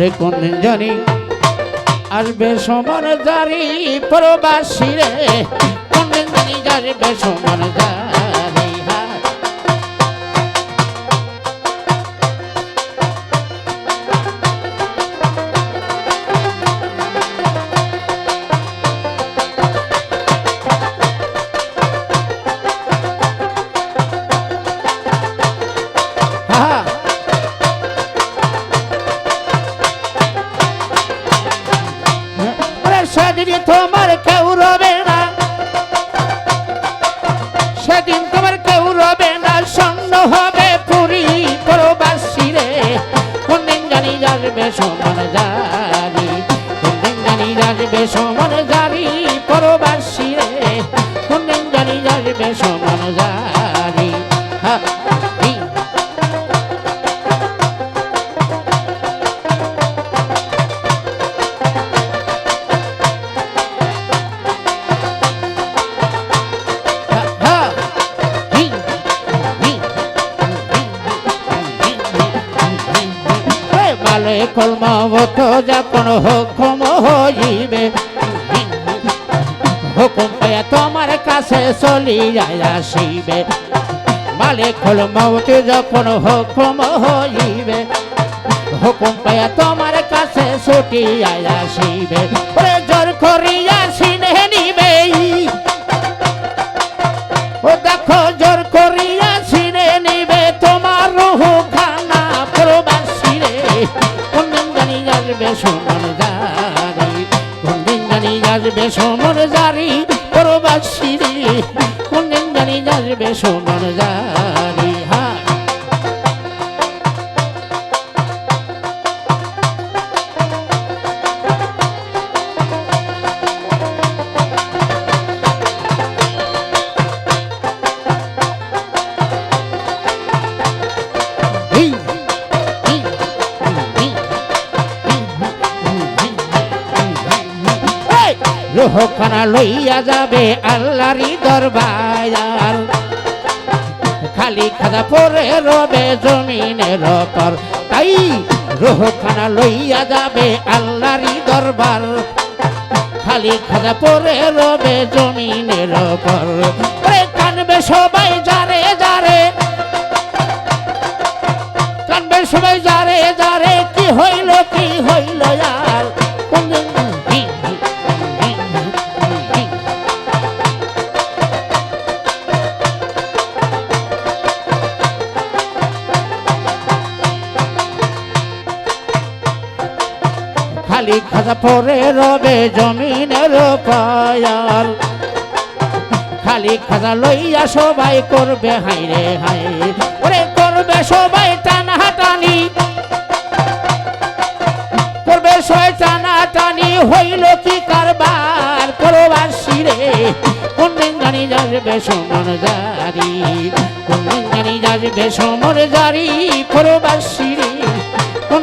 ওরে কোন জানি আসবে সমর জারি প্রবাসী রে কোন জানি যাবে সমর জারি। জানি মালে কলমত যখন হুকুম হইবে। হুকুম পেয়ে তোমার কাছে চলি যায় আসিবে। মালিক হল মৌতে যখন হুকুম হইবে। হুকুম পেয়ে তোমার কাছে ছুটি আয় আসিবে। জোর করিয়া সিনে জানি আসবে সমান জারি। কোন দিন জানি আসবে সমান জারি, প্রবাসী রে। কোন দিন জানি আসবে সমান জারি। রোহখানা লইয়া যাবে আল্লাহরি দরবার খালি খাদা পরে রবে জমিনের ওপর তাই রোহখানা লইয়া যাবে আল্লাহরি দরবার। খালি খাদা পরে রবে জমিনের ওরে কানবে সবাই যারে যারে। কানবে সবাই যারে যারে, কি হইল কি হইল আর খালি খাজা পরে রবে জমিনের পায়াল। খালি খাজা লইয়া সবাই করবে হাই রে হাই ওরে করবে সবাই টানা টানি করবে সবাই টানা টানি হইল কি কারবার? প্রবাসী রে কোন দিন জানি যাবে সমান জারি। কোন দিন জানি যাবে সমান জারি প্রবাসী রে কোন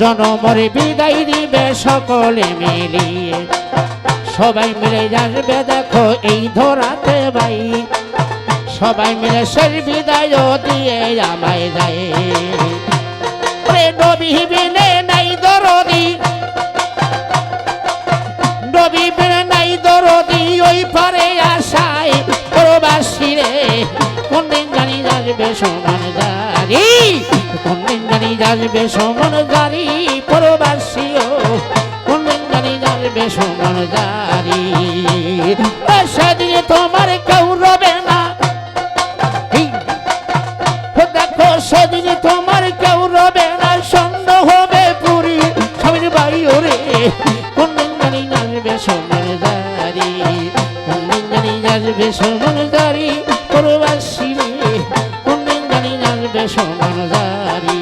জনমরে বিদায় দিবে সকলে মিলিয়ে। সবাই মিলে আসবে দেখো এই ধরাতে ভাই। সবাই মিলে শেষ বিদায় দিয়ে আমায় যায় নাই নাই ওই পারে রে সমান জারি কোন দিন জানি যাবে সমান জারি প্রবাসী ও কোন জানি যাবে সোনার দাড়ি ও তোমার কেউ রবে না। দেখো সেদিনে তোমার কেউ রবে না সন্দেহ হবে পুরী স্বামীর বাড়ি ওরে। কোন দিন জানি আসবে সোনার দাড়ি কোন দিন জানি আসবে সোনার দাড়ি সমান জারি